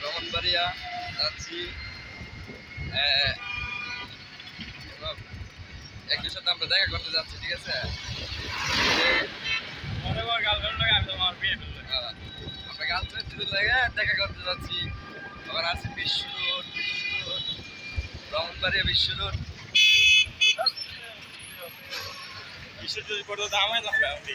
ব্রাহ্মণবাড়িয়া যাচ্ছি একজনের সাথে আমরা দেখা করতে যাচ্ছি ঠিক আছে? যে, কর গার্লফ্রেন্ড লাগে আমি তোমার বিয়ে ফেললে আহ, আমরা গার্লফ্রেন্ড দেখা করতে যাচ্ছি। আবার আছে বিশ্ব রোড বিশ্ব রোড ব্রাহ্মণবাড়িয়া বিশ্ব রোড। দামই লাগবে আমি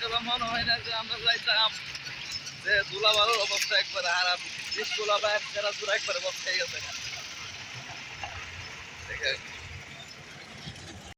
তো মনে হয় না যে আমরা যাইতাম। যে দুলাবারের অবস্থা একবারে খারাপ। বিশ গোলা বা এক সেরা চূড়া একবারে বসে গেছে।